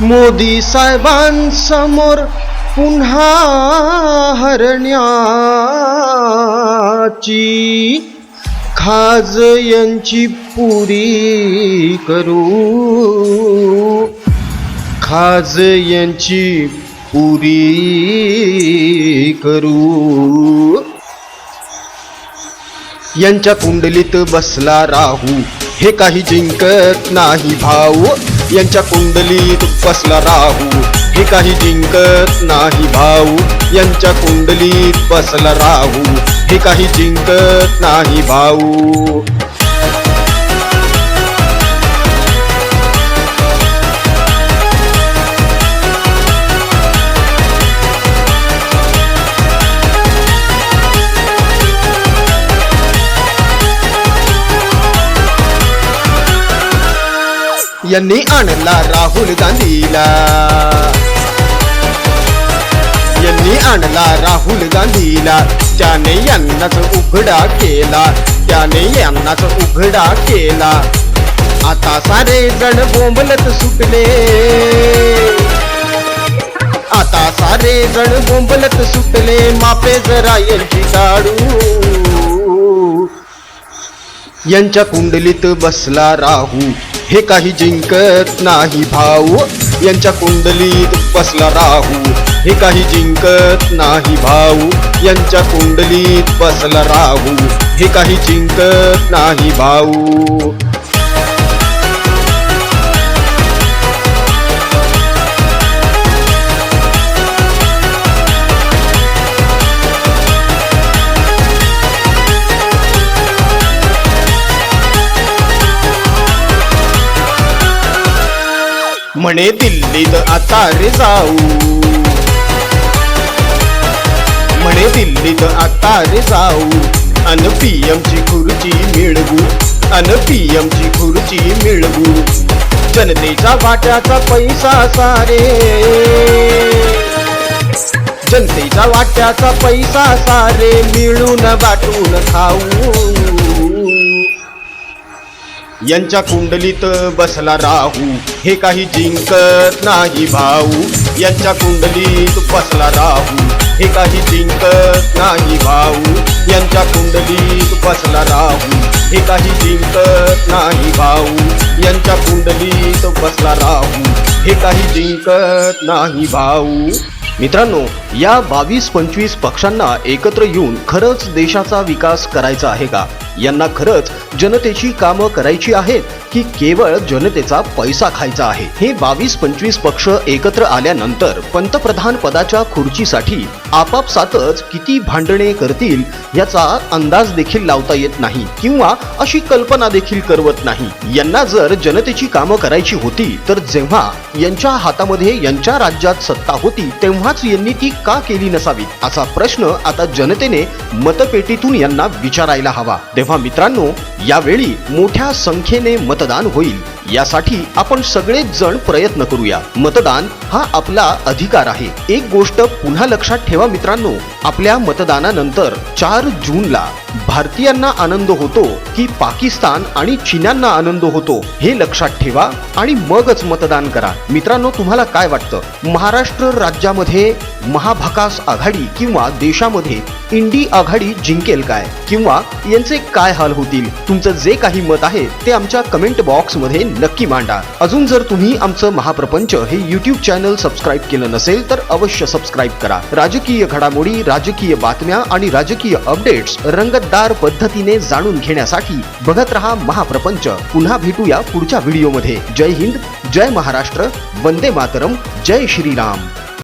मोदी साहेबांसमोर पुन्हा हरण्याची खाज यांची पुरी करू. खाज यांची पुरी करू. यांच्या कुंडलीत बसला राहू हे काही जिंकत नाही भाऊ. यांच्या कुंडलीत बसला राहू. हे काही जिंकत नाही भाऊ. यांच्या कुंडलीत बसला राहू. हे काही जिंकत नाही भाऊ. यांनी आणला राहुल गांधीला. यांनी आणला राहुल गांधीला. त्याने यांनाच उघडा केला त्याने यांनाच उघडा केला. आता सारे जण बोंबलत सुटले. आता सारे जण बोंबलत सुटले मापे जरा यांची काढू. यांच्या कुंडलीत बसला राहू. हे काही जिंकत नाही भाऊ. यांच्या कुंडलीत बसला राहू. हे काही जिंकत नाही भाऊ. यांच्या कुंडलीत बसला राहू. हे काही जिंकत नाही भाऊ. म्हणे दिल्लीत आता रे जाऊ. म्हणे दिल्लीत आता रे जाऊ. अन पी ची खुर्ची मिळवू. अन पी ची खुर्ची मिळवू. जनतेच्या वाट्याचा पैसा सारे जनतेच्या वाट्याचा पैसा सारे मिळून वाटून खाऊ. यांच्या कुंडलीत बसला राहू. हे काही जिंकत नाही भाऊ. यांच्या कुंडलीत बसला राहू. हे काही जिंकत नाही भाऊ. यांच्या कुंडलीत बसला राहू. हे काही जिंकत नाही भाऊ. यांच्या कुंडलीत बसला राहू. हे काही जिंकत नाही भाऊ. मित्रांनो या बावीस पंचवीस पक्षांना एकत्र येऊन खरंच देशाचा विकास करायचा आहे का? यांना खरंच जनतेची कामं करायची आहेत की केवळ जनतेचा पैसा खायचा आहे? हे बावीस पंचवीस पक्ष एकत्र आल्यानंतर पंतप्रधान पदाच्या खुर्चीसाठी आपापसातच किती भांडणे करतील याचा अंदाज देखील लावता येत नाही किंवा अशी कल्पना देखील करवत नाही. यांना जर जनतेची कामं करायची होती तर जेव्हा यांच्या हातामध्ये यांच्या राज्यात सत्ता होती तेव्हाच यांनी ती का केली नसावी? असा प्रश्न आता जनतेने मतपेटीतून यांना विचारायला हवा. तेव्हा मित्रांनो यावेळी मोठ्या संख्येने मतदान होईल. यासाठी आपण सगळेच जण प्रयत्न करूया. मतदान हा आपला अधिकार आहे. एक गोष्ट पुन्हा लक्षात ठेवा मित्रांनो आपल्या मतदानानंतर चार जूनला भारतीयांना आनंद होतो की पाकिस्तान आणि चीनांना आनंद होतो हे लक्षात ठेवा आणि मगच मतदान करा. मित्रांनो तुम्हाला काय वाटतं? महाराष्ट्र राज्यामध्ये महाभकास आघाडी किंवा देशामध्ये इंडी आघाडी जिंकेल काय? किंवा यांचे काय हाल होतील? तुमचं जे काही मत आहे ते आमच्या कमेंट बॉक्समध्ये नक्की मांडा. अजून जर तुम्ही आमचं महाप्रपंच हे युट्यूब चॅनल सबस्क्राईब केलं नसेल तर अवश्य सबस्क्राईब करा. राजकीय घडामोडी राजकीय बातम्या आणि राजकीय अपडेट्स रंगतदार पद्धतीने जाणून घेण्यासाठी बघत रहा महाप्रपंच. पुन्हा भेटूया पुढच्या व्हिडिओमध्ये जय हिंद जय महाराष्ट्र वंदे मातरम जय श्रीराम.